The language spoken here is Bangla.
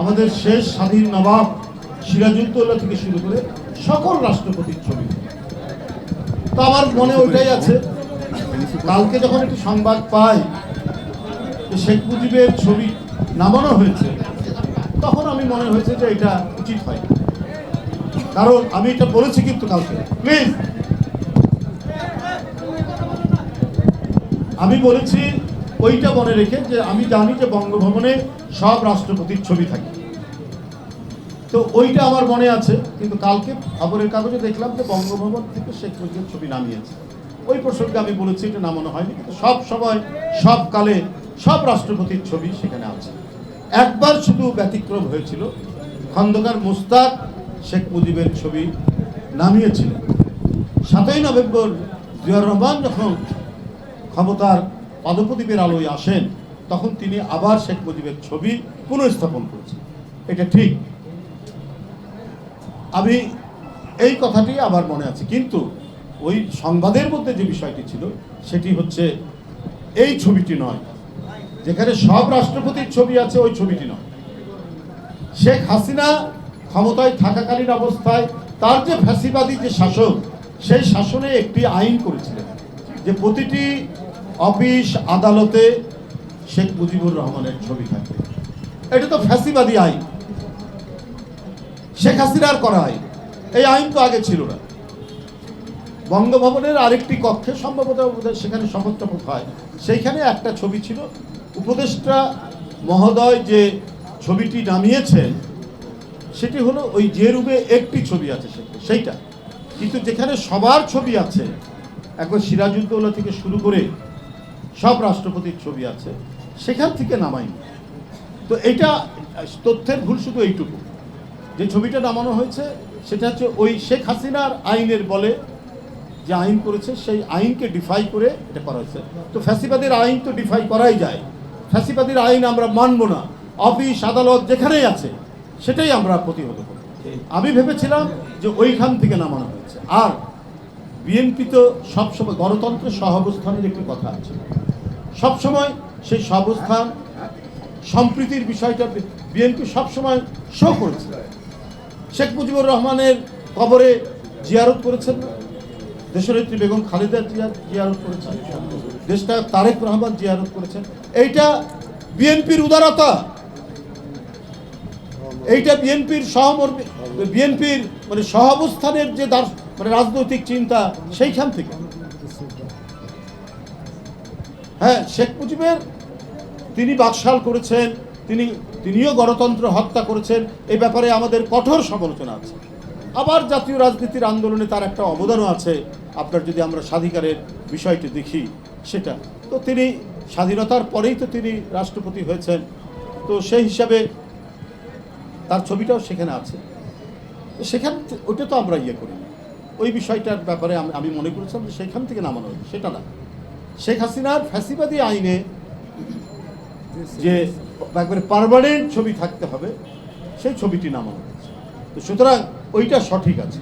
আমাদের শেষ স্বাধীন নবাব সিরাজউদ্দৌলা থেকে শুরু করে সকল রাষ্ট্রপতির ছবি। তো আমার মনে ওইটাই আছে। কালকে যখন একটি সংবাদ পাই শেখ মুজিবের ছবি নামানো হয়েছে, তখন আমি মনে হয়েছে যে এটা উচিত হয় কারণ আমি এটা বলেছি কিন্তু কালকে। প্লিজ! আমি বলেছি ওইটা মনে রেখে যে আমি জানি যে বঙ্গভবনে সব রাষ্ট্রপতির ছবি থাকে। তো ওইটা আমার মনে আছে, কিন্তু কালকে খবরের কাগজে দেখলাম যে বঙ্গভবন থেকে শেখ মুজিবের ছবি নামিয়েছে। ওই প্রসঙ্গে আমি বলেছি, এটা নামানো হয়নি, কিন্তু সব সময়, সব কালে সব রাষ্ট্রপতির ছবি সেখানে আছে। একবার শুধু ব্যতিক্রম হয়েছিল, খন্দকার মুস্তাক শেখ মুজিবের ছবি নামিয়েছিলেন। সাতই নভেম্বর জিয়াউর রহমান যখন ক্ষমতার পদপ্রদীপের আলোয় আসেন, তখন তিনি আবার শেখ মুজিবের ছবি পুনঃস্থাপন করেছেন। এটা ঠিক। আমি এই কথাটি আবার মনে আছে, কিন্তু ওই সংবাদের মধ্যে যে বিষয়টি ছিল, সেটি হচ্ছে এই ছবিটি নয়। যেখানে সব রাষ্ট্রপতির ছবি আছে, ওই ছবিটি নয়। শেখ হাসিনা ক্ষমতায় থাকাকালীন অবস্থায় তার যে ফ্যাসিবাদী যে শাসক সেই শাসনে একটি আইন করেছিলেন, যে প্রতিটি অফিস, আদালতে শেখ মুজিবুর রহমানের ছবি থাকবে। এটা তো ফ্যাসিবাদী আইন। শেখ হাসিনার করা আইন এই আইন তো আগে ছিল না। বঙ্গভবনের আরেকটি কক্ষে সম্ভবত সেখানে শপথ হয়। সেইখানে একটা ছবি ছিল। উপদেষ্টা মহোদয় যে ছবিটি নামিয়েছেন, সেটি হলো ওই যে রুমে একটি ছবি আছে সেইটা। কিন্তু যেখানে সবার ছবি আছে, একবার সিরাজউদ্দৌলা থেকে শুরু করে সব রাষ্ট্রপতির ছবি আছে, সেখান থেকে নামাইনি তো এটা, তথ্যের ভুল শুধু এইটুকু। যে ছবিটা নামানো হয়েছে, সেটা হচ্ছে ওই শেখ হাসিনার আইনের বলে যে আইন করেছে, সেই আইনকে ডিফাই করে এটা করা হয়েছে। তো ফ্যাসিবাদের আইন তো ডিফাই করাই যায়। ফ্যাসিবাদের আইন আমরা মানব না। অফিস, আদালত যেখানেই আছে, সেটাই আমরা প্রতিহত করব আমি ভেবেছিলাম যে ওইখান থেকে নামানো হয়েছে। আর বিএনপি তো সবসময় গণতন্ত্রের সহাবস্থানের একটি কথা আছে। সবসময় সেই সহাবস্থান, সম্প্রীতির বিষয়টা বিএনপি সবসময় শো করেছে। শেখ মুজিবুর রহমানের কবরে জিয়ারত করেছেন না? দেশনেত্রী বেগম খালেদা জিয়া জিয়ারত করেছেন। দেশটা তারেক রহমান জিয়ারত করেছেন। এইটা বিএনপির উদারতা। এইটা বিএনপির সহমর্মী বিএনপির মানে সহাবস্থানের যে মানে রাজনৈতিক চিন্তা, সেইখান থেকে। হ্যাঁ শেখ মুজিবের তিনি বাকশাল করেছেন, তিনি তিনিও গণতন্ত্র হত্যা করেছেন এই ব্যাপারে আমাদের কঠোর সমালোচনা আছে। আবার জাতীয় রাজনীতির আন্দোলনে তার একটা অবদানও আছে। আপনার যদি আমরা স্বাধিকারের বিষয়টি দেখি, সেটা। তো তিনি স্বাধীনতার পরেই তো তিনি রাষ্ট্রপতি হয়েছেন। তো সেই হিসাবে তার ছবিটাও সেখানে আছে। সেখান ওটা তো আমরা ইয়ে করি ওই বিষয়টার ব্যাপারে আমি আমি মনে করেছিলাম যে সেখান থেকে নামানো হয়েছে, সেটা না। শেখ হাসিনার ফ্যাসিবাদী আইনে যে একবারে পারমানেন্ট ছবি থাকতে হবে, সেই ছবিটি নামানো হয়েছে। তো সুতরাং ওইটা সঠিক আছে।